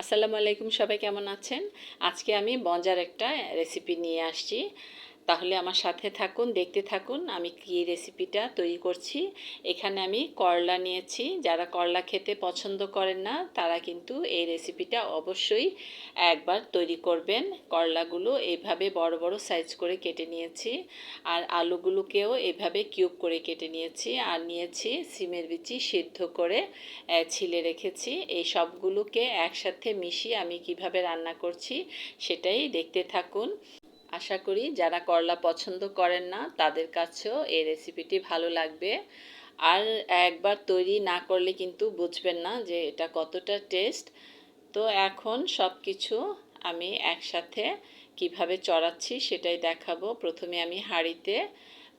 আসসালামু আলাইকুম সবাই কেমন আছেন? আজকে আমি বঞ্জার একটা রেসিপি নিয়ে আসছি। তাহলে আমার সাথে থাকুন, দেখতে থাকুন আমি কি রেসিপিটা তৈরি করছি। এখানে আমি করলা নিয়েছি। যারা করলা খেতে পছন্দ করেন না, তারা কিন্তু এই রেসিপিটা অবশ্যই একবার তৈরি করবেন। করলাগুলো এইভাবে বড় বড় সাইজ করে কেটে নিয়েছি। আর আলুগুলোকেও এভাবে কিউব করে কেটে নিয়েছি। আর নিয়েছি সিমের বিচি সিদ্ধ করে ছিলে রেখেছি। এই সবগুলোকে একসাথে মিশিয়ে আমি কীভাবে রান্না করছি, সেটাই দেখতে থাকুন। আশা করি যারা করলা পছন্দ করেন না, তাদের কাছেও এই রেসিপিটি ভালো লাগবে। আর একবার তৈরি না করলে কিন্তু বুঝবেন না যে এটা কতটা টেস্ট তো এখন সব কিছু আমি একসাথে কীভাবে চড়াচ্ছি সেটাই দেখাবো। প্রথমে আমি হাঁড়িতে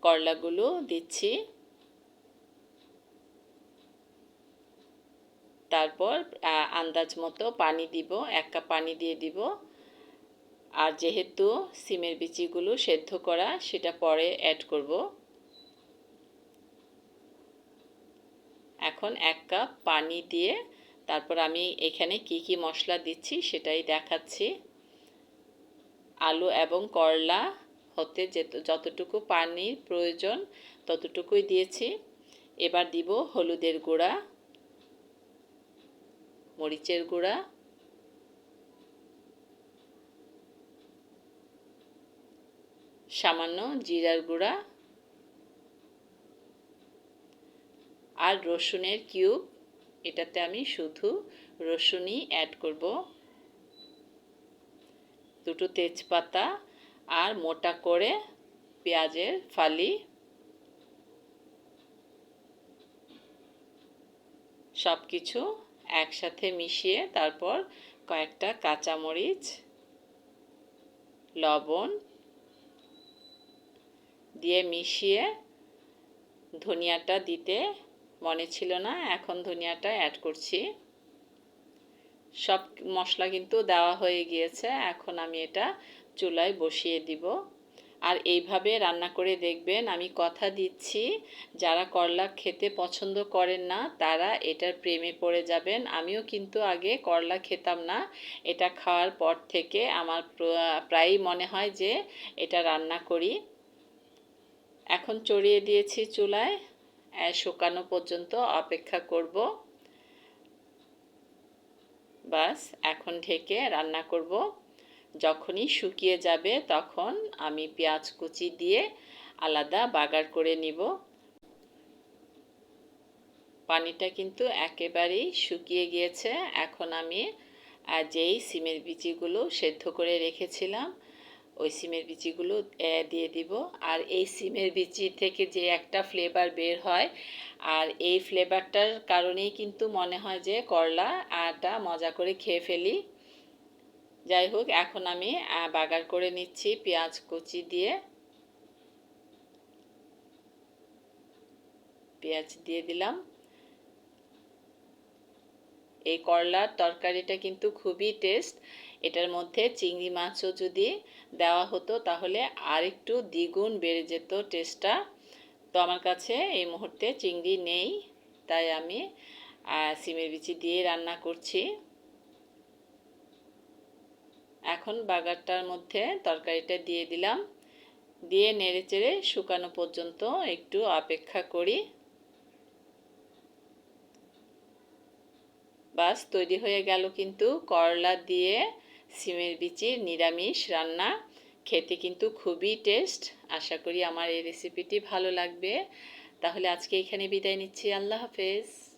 করলাগুলো দিচ্ছি। তারপর আন্দাজ মতো পানি দিব, এক কাপ পানি দিয়ে দিব। আর যেহেতু সিমের বিচিগুলো সেদ্ধ করা, সেটা পরে অ্যাড করব। এখন এক কাপ পানি দিয়ে তারপর আমি এখানে কি কি মশলা দিচ্ছি সেটাই দেখাচ্ছি। আলু এবং করলা হতে যতটুকু পানির প্রয়োজন ততটুকুই দিয়েছি। এবার দিব হলুদের গুঁড়া, মরিচের গুঁড়া সামান্য জিরার গুঁড়া আর রসুনের কিউব। এটাতে আমি শুধু রসুনই অ্যাড করব। দুটো তেজপাতা আর মোটা করে পেঁয়াজের ফালি। সব কিছু একসাথে মিশিয়ে তারপর কয়েকটা কাঁচামরিচ, লবণ দিয়ে মিশিয়ে ধনিয়াটা দিতে মনে ছিল না, এখন ধনিয়াটা অ্যাড করছি। সব মশলা কিন্তু দেওয়া হয়ে গিয়েছে, এখন আমি এটা চুলায় বসিয়ে দিব। আর এইভাবে রান্না করে দেখবেন, আমি কথা দিচ্ছি, যারা করলা খেতে পছন্দ করেন না, তারা এটার প্রেমে পড়ে যাবেন। আমিও কিন্তু আগে করলা খেতাম না, এটা খাওয়ার পর থেকে আমার প্রায়ই মনে হয় যে এটা রান্না করি। এখন চড়িয়ে দিয়েছি চুলায় শুকানো পর্যন্ত অপেক্ষা করব। বাস, এখন ঢেকে রান্না করব। যখনই শুকিয়ে যাবে তখন আমি পেঁয়াজ কুচি দিয়ে আলাদা বাগার করে নিব। পানিটা কিন্তু একেবারেই শুকিয়ে গিয়েছে। এখন আমি যেই সিমের বিচিগুলো সেদ্ধ করে রেখেছিলাম ওই সিমের বিচিগুলো দিয়ে দিব। আর এই সিমের বিচি থেকে যে একটা ফ্লেভার বের হয়, আর এই ফ্লেভারটার কারণেই কিন্তু মনে হয় যে করলা আটা মজা করে খেয়ে ফেলি। যাই হোক, এখন আমি বাগার করে নিচ্ছি পেঁয়াজ কুচি দিয়ে। পেঁয়াজ দিয়ে দিলাম। এই করলার তরকারিটা কিন্তু খুবই টেস্ট এটার মধ্যে চিংড়ি মাছও যদি দেওয়া হতো তাহলে আরেকটু দ্বিগুণ বেড়ে যেত টেস্টটা তো আমার কাছে এই মুহূর্তে চিংড়ি নেই, তাই আমি সিমের বিচি দিয়ে রান্না করছি। এখন বাগারটার মধ্যে তরকারিটা দিয়ে দিলাম। দিয়ে নেড়ে চেড়ে শুকানো পর্যন্ত একটু অপেক্ষা করি। বাস তৈরি হয়ে গেল কিন্তু। করলা দিয়ে সিমের বিচির নিরামিষ রান্না। খেতে কিন্তু খুবই টেস্ট আশা করি আমার এই রেসিপিটি ভালো লাগবে। তাহলে আজকে এখানে বিদায় নিচ্ছি। আল্লাহ হাফেজ।